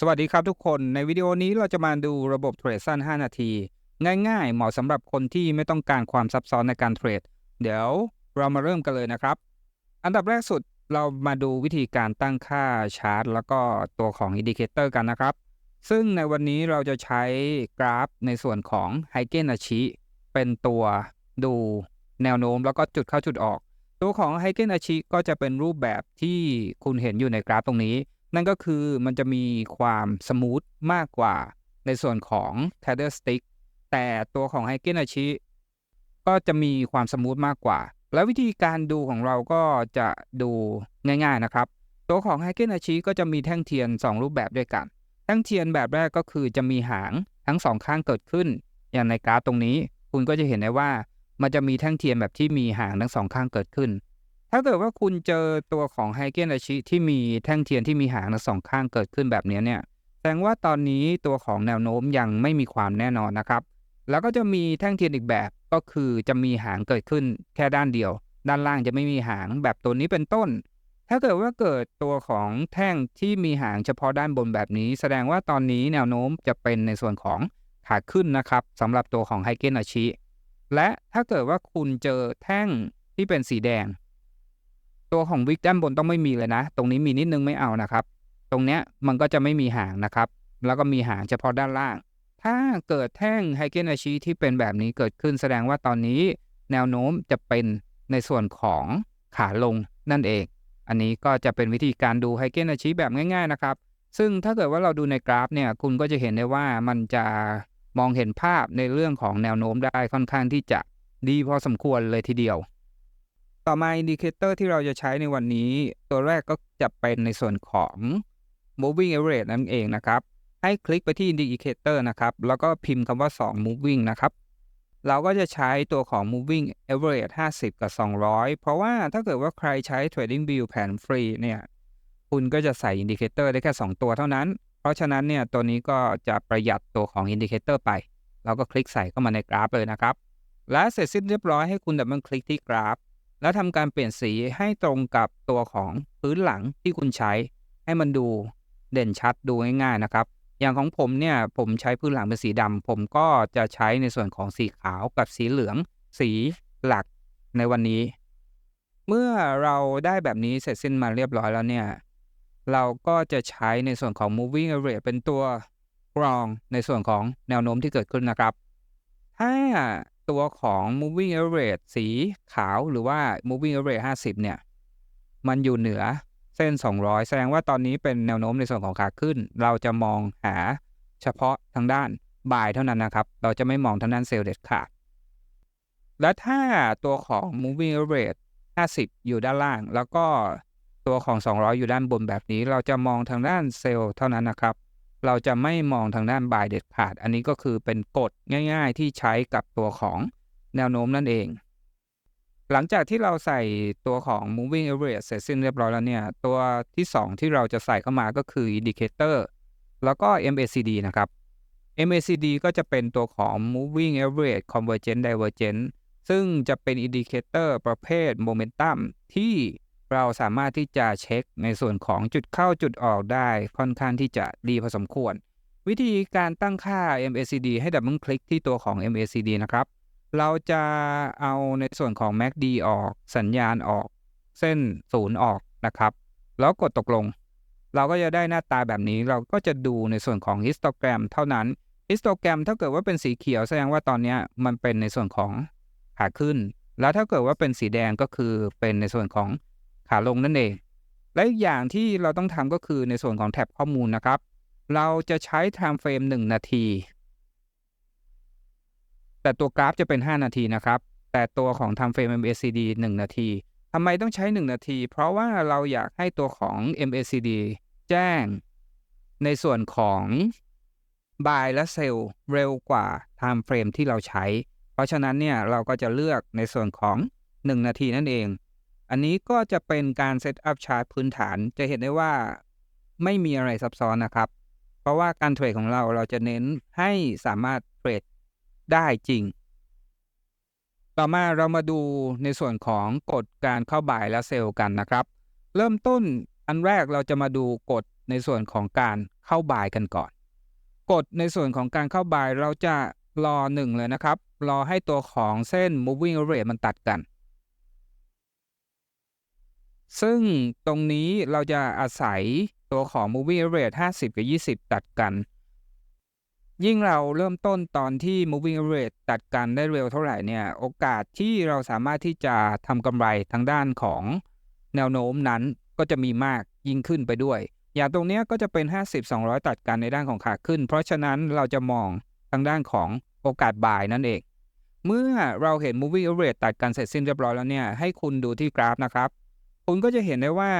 สวัสดีครับทุกคน ในวิดีโอนี้เราจะมาดูระบบเทรดสั้น 5 นาที ง่ายๆ เหมาะสำหรับคนที่ไม่ต้องการความซับซ้อนในการเทรด เดี๋ยวเรามาเริ่มกันเลยนะครับ อันดับแรกสุดเรามาดูวิธีการตั้งค่าชาร์ตแล้วก็ตัวของอินดิเคเตอร์กันนะครับ ซึ่งในวันนี้เราจะใช้กราฟในส่วนของไฮเกนอาชิเป็นตัวดูแนวโน้มแล้วก็จุดเข้าจุดออก ตัวของไฮเกนอาชิก็จะเป็นรูปแบบที่คุณเห็นอยู่ในกราฟตรงนี้ นั่นก็คือมันจะมีความสมูทมากกว่าในส่วนของ t e t h e r Stick แต่ตัวของไฮเกนอาชิก็จะมีความสมูทมากกว่า และวิธีการดูของเราก็จะดูง่ายๆนะครับ ตัวของไฮเกนอาชิก็จะมีแท่งเทียน 2 รูปแบบด้วยกัน แท่งเทียนแบบแรกก็คือจะมีหางทั้งสองข้างเกิดขึ้น อย่างในกราฟตรงนี้ คุณก็จะเห็นได้ว่ามันจะมีแท่งเทียนแบบที่มีหางทั้งสองข้างเกิดขึ้น ถ้าเกิดว่าคุณเจอตัวของไฮเกนอาชิที่มีแท่งเทียนที่มีหางทั้งสองข้างเกิดขึ้นแบบนี้เนี่ย แสดงว่าตอนนี้ตัวของแนวโน้มยังไม่มีความแน่นอนนะครับ แล้วก็จะมีแท่งเทียนอีกแบบก็คือจะมีหางเกิดขึ้นแค่ด้านเดียว ด้านล่างจะไม่มีหางแบบตัวนี้เป็นต้น ถ้าเกิดว่าเกิดตัวของแท่งที่มีหางเฉพาะด้านบนแบบนี้ แสดงว่าตอนนี้แนวโน้มจะเป็นในส่วนของขาขึ้นนะครับสำหรับตัวของไฮเกนอาชิและถ้าเกิดว่าคุณเจอแท่งที่เป็นสีแดง ตัวของวิกด้านบนต้องไม่มีเลยนะ ตรงนี้มีนิดนึงไม่เอานะครับ ตรงเนี้ยมันก็จะไม่มีหางนะครับ แล้วก็มีหางเฉพาะด้านล่าง ถ้าเกิดแท่งไฮเกนอาชิที่เป็นแบบนี้เกิดขึ้นแสดงว่าตอนนี้ แนวโน้มจะเป็นในส่วนของขาลงนั่นเอง อันนี้ก็จะเป็นวิธีการดูไฮเกนอาชิแบบง่ายๆนะครับ ซึ่งถ้าเกิดว่าเราดูในกราฟเนี่ยคุณก็จะเห็นได้ว่ามันจะมองเห็นภาพในเรื่องของแนวโน้มได้ค่อนข้างที่จะดีพอสมควรเลยทีเดียว ต่อมาอินดิเคเตอร์ที่เราจะใช้ในวันนี้ ตัวแรกก็จะเป็นในส่วนของ moving average นั่นเองนะครับ ให้คลิกไปที่ indicator นะครับ แล้วก็พิมพ์คำว่า 2 moving นะครับ เราก็จะใช้ตัวของ moving average 50 กับ 200 เพราะว่าถ้าเกิดว่าใครใช้ trading view แผนฟรีเนี่ย คุณก็จะใส่อินดิเคเตอร์ได้แค่ 2 ตัวเท่านั้น เพราะฉะนั้นเนี่ยตัวนี้ก็จะประหยัดตัวของอินดิเคเตอร์ไป เราก็คลิกใส่เข้ามาในกราฟเลยนะครับ และเสร็จสิ้นเรียบร้อยให้คุณดับเบิลคลิกที่กราฟ แล้วทำการเปลี่ยนสีให้ตรงกับตัวของพื้นหลังที่คุณใช้ ให้มันดูเด่นชัดดูง่ายๆนะครับ อย่างของผมเนี่ยผมใช้พื้นหลังเป็นสีดำผมก็จะใช้ในส่วนของสีขาวกับสีเหลือง สีหลักในวันนี้ เมื่อเราได้แบบนี้เสร็จสิ้นมาเรียบร้อยแล้วเนี่ยเราก็จะใช้ในส่วนของ moving average เป็นตัวกรองในส่วนของแนวโน้มที่เกิดขึ้นนะครับ ถ้า ตัวของ moving average สีขาวหรือว่า moving average 50 เนี่ย มันอยู่เหนือเส้น 200 แสดงว่าตอนนี้เป็นแนวโน้มในส่วนของขาขึ้น เราจะมองหาเฉพาะทางด้านบ่ายเท่านั้นนะครับ เราจะไม่มองทางด้านเซลล์เด็ดขาด และถ้าตัวของ moving average 50 อยู่ด้านล่าง แล้วก็ตัวของ 200 อยู่ด้านบนแบบนี้ เราจะมองทางด้านเซลล์เท่านั้นนะครับ เราจะไม่มองทางด้านบายเด็ดขาด อันนี้ก็คือเป็นกฎง่าย ๆ ที่ใช้กับตัวของแนวโน้มนั่นเอง หลังจากที่เราใส่ตัวของ moving average เสร็จสิ้นเรียบร้อยแล้วเนี่ย ตัวที่ 2 ที่เราจะใส่เข้ามาก็คือ indicator แล้วก็ MACD นะครับ MACD ก็จะเป็นตัวของ moving average convergent divergent ซึ่งจะเป็นอินดิเคเตอร์ประเภทโมเมนตัมที่ เราสามารถที่จะเช็คในส่วนของจุดเข้าจุดออกได้ค่อนข้างที่จะดีพอสมควร วิธีการตั้งค่า MACD ให้ดับเบิลคลิกที่ตัวของ MACD นะครับ เราจะเอาในส่วนของ MACD ออก สัญญาณออก เส้นศูนย์ออกนะครับ แล้วกดตกลง เราก็จะได้หน้าตาแบบนี้เราก็จะดูในส่วนของฮิสโตแกรมเท่านั้นฮิสโตแกรมถ้าเกิดว่าเป็นสีเขียวแสดงว่าตอนนี้มันเป็นในส่วนของขาขึ้น แล้วถ้าเกิดว่าเป็นสีแดงก็คือเป็นในส่วนของ ขาลงนั่นเอง และอีกอย่างที่เราต้องทำก็คือในส่วนของแท็บข้อมูลนะครับ เราจะใช้ time frame 1 นาที แต่ตัวกราฟจะเป็น 5 นาทีนะครับ แต่ตัวของ time frame MACD 1 นาทีทำไมต้องใช้ 1 นาที เพราะว่าเราอยากให้ตัวของ MACD แจ้ง ในส่วนของ buy และ sell เร็วกว่า time frame ที่เราใช้ เพราะฉะนั้นเนี่ยเราก็จะเลือกในส่วนของ 1 นาทีนั่นเอง อันนี้ก็จะเป็นการเซตอัพชาร์ตพื้นฐานจะเห็นได้ว่าไม่มีอะไรซับซ้อนนะครับ เพราะว่าการเทรดของเราเราจะเน้นให้สามารถเทรดได้จริง ต่อมาเรามาดูในส่วนของกฎการเข้าบ่ายและเซลล์กันนะครับ เริ่มต้นอันแรกเราจะมาดูกฎในส่วนของการเข้าบ่ายกันก่อน กฎในส่วนของการเข้าบ่ายเราจะรอหนึ่งเลยนะครับ รอให้ตัวของเส้น moving average มันตัดกัน ซึ่งตรงนี้เราจะอาศัยตัวของ moving average 50 กับ 20 ตัดกัน ยิ่งเราเริ่มต้นตอนที่ moving average ตัดกันได้เร็วเท่าไหร่เนี่ย โอกาสที่เราสามารถที่จะทำกำไรทางด้านของแนวโน้มนั้นก็จะมีมากยิ่งขึ้นไปด้วย อย่างตรงนี้ก็จะเป็น 50 200 ตัดกันในด้านของขาขึ้น เพราะฉะนั้นเราจะมองทางด้านของโอกาสบ่ายนั่นเอง เมื่อเราเห็น moving average ตัดกันเสร็จสิ้นเรียบร้อยแล้วเนี่ย ให้คุณดูที่กราฟนะครับ คุณก็จะเห็นได้ว่า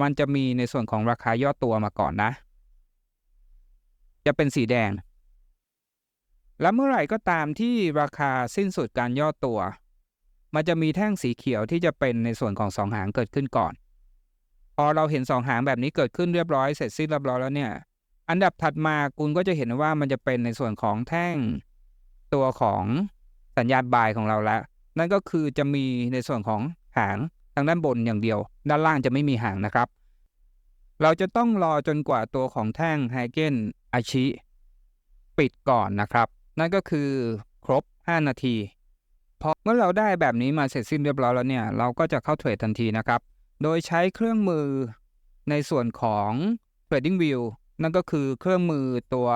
มันจะมีในส่วนของราคาย่อตัวมาก่อนนะ จะเป็นสีแดง และเมื่อไหร่ก็ตามที่ราคาสิ้นสุดการย่อตัว มันจะมีแท่งสีเขียวที่จะเป็นในส่วนของสองหางเกิดขึ้นก่อน พอเราเห็นสองหางแบบนี้เกิดขึ้นเรียบร้อยเสร็จสิ้นเรียบร้อยแล้วเนี่ย อันดับถัดมาคุณก็จะเห็นว่ามันจะเป็นในส่วนของแท่งตัวของสัญญาณบายของเราล้วนั่นก็คือจะมีในส่วนของหาง ทางด้านบนอย่างเดียว ด้านล่างจะไม่มีหางนะครับ เราจะต้องรอจนกว่าตัวของแท่งไฮเกนอาชิปิดก่อนนะครับ นั่นก็คือครบ 5 นาทีพอเมื่อเราได้แบบนี้มาเสร็จสิ้นเรียบร้อยแล้วเนี่ยเราก็จะเข้าเทรดทันทีนะครับ โดยใช้เครื่องมือในส่วนของ Trading View นั่นก็คือเครื่องมือตัว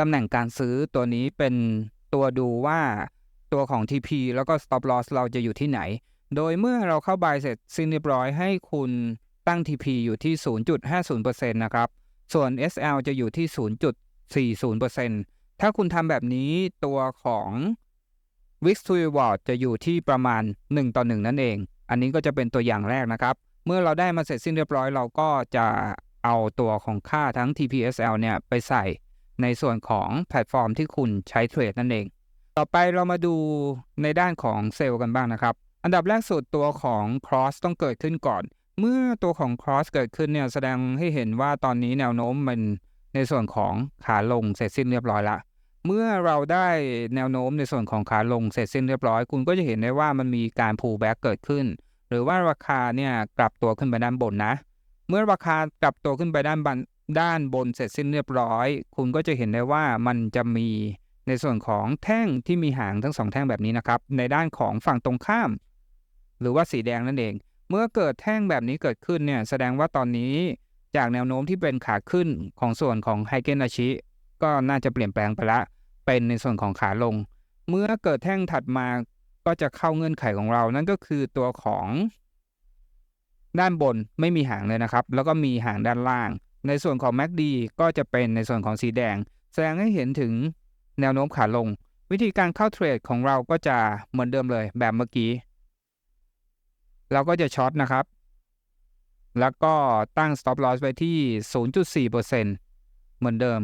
ตำแหน่งการซื้อตัวนี้เป็นตัวดูว่าตัวของ TP แล้วก็ Stop Loss เราจะอยู่ที่ไหน โดยเมื่อเราเข้าบายเสร็จสิ้นเรียบร้อยให้คุณตั้ง TP อยู่ที่ 0.50%นะครับ ส่วน SL จะอยู่ที่ 0.40%ถ้าคุณทำแบบนี้ตัวของ Wix to Reward จะอยู่ที่ประมาณ 1 ต่อ 1 นั่นเอง อันนี้ก็จะเป็นตัวอย่างแรกนะครับ เมื่อเราได้มาเสร็จสิ้นเรียบร้อย เราก็จะเอาตัวของค่าทั้ง TPSL เนี่ยไปใส่ในส่วนของแพลตฟอร์มที่คุณใช้เทรดนั่นเอง ต่อไปเรามาดูในด้านของเซลล์กันบ้างนะครับ อันดับแรกสุดตัวของ cross ต้องเกิดขึ้นก่อน เมื่อตัวของ cross เกิดขึ้นเนี่ยแสดงให้เห็นว่าตอนนี้แนวโน้มมันในส่วนของขาลงเสร็จสิ้นเรียบร้อยละ เมื่อเราได้แนวโน้มในส่วนของขาลงเสร็จสิ้นเรียบร้อย คุณก็จะเห็นได้ว่ามันมีการ pull back เกิดขึ้น หรือว่าราคาเนี่ยกลับตัวขึ้นไปด้านบนนะ เมื่อราคากลับตัวขึ้นไปด้านบนด้านบนเสร็จสิ้นเรียบร้อย คุณก็จะเห็นได้ว่ามันจะมีในส่วนของแท่งที่มีหางทั้งสองแท่งแบบนี้นะครับ ในด้านของฝั่งตรงข้าม หรือว่าสีแดงนั่นเอง เมื่อเกิดแท่งแบบนี้เกิดขึ้นเนี่ยแสดงว่าตอนนี้จากแนวโน้มที่เป็นขาขึ้นของส่วนของไฮเกนอาชิก็น่าจะเปลี่ยนแปลงไปละ เป็นในส่วนของขาลง เมื่อเกิดแท่งถัดมาก็จะเข้าเงื่อนไขของเรา นั่นก็คือตัวของ ด้านบนไม่มีหางเลยนะครับ แล้วก็มีหางด้านล่าง ในส่วนของ MACD ก็จะเป็นในส่วนของสีแดง แสดงให้เห็นถึงแนวโน้มขาลง วิธีการเข้าเทรดของเราก็จะเหมือนเดิมเลยแบบเมื่อกี้ เราก็จะช็อตนะครับ แล้วก็ตั้ง stop loss ไว้ที่ 0.4%เหมือนเดิม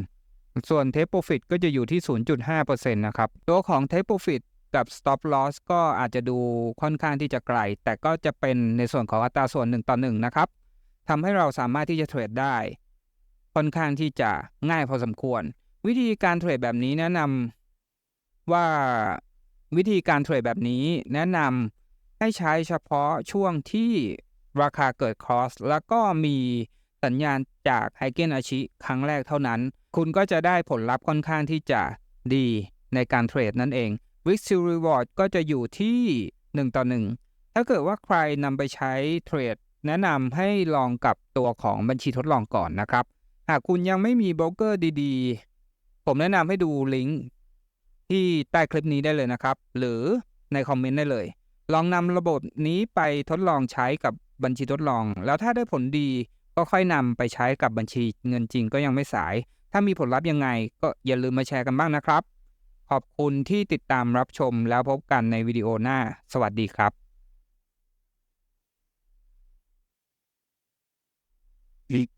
ส่วน take profit ก็จะอยู่ที่ 0.5%นะครับ ตัวของ take profit กับ stop loss ก็อาจจะดูค่อนข้างที่จะไกล แต่ก็จะเป็นในส่วนของอัตราส่วน 1 ต่อ 1 นะครับทำให้เราสามารถที่จะเทรดได้ ค่อนข้างที่จะง่ายพอสมควร วิธีการเทรดแบบนี้แนะนำว่าวิธีการเทรดแบบนี้แนะนำ ให้ใช้เฉพาะช่วงที่ราคาเกิดคอสแล้วก็มีสัญญาณจากไฮเกนอาชิครั้งแรกเท่านั้น คุณก็จะได้ผลลัพธ์ค่อนข้างที่จะดีในการเทรดนั่นเอง Wix to Reward ก็จะอยู่ที่ 1 ต่อ 1 ถ้าเกิดว่าใครนำไปใช้เทรด แนะนำให้ลองกับตัวของบัญชีทดลองก่อนนะครับ หากคุณยังไม่มีโบรกเกอร์ดีๆ ผมแนะนำให้ดูลิงก์ที่ใต้คลิปนี้ได้เลยนะครับ หรือในคอมเมนต์ได้เลย ลองนำระบบนี้ไปทดลองใช้กับบัญชีทดลอง แล้วถ้าได้ผลดีก็ค่อยนำไปใช้กับบัญชีเงินจริงก็ยังไม่สาย ถ้ามีผลลัพธ์ยังไง ก็อย่าลืมมาแชร์กันบ้างนะครับ ขอบคุณที่ติดตามรับชมแล้วพบกันในวิดีโอหน้า สวัสดีครับอีก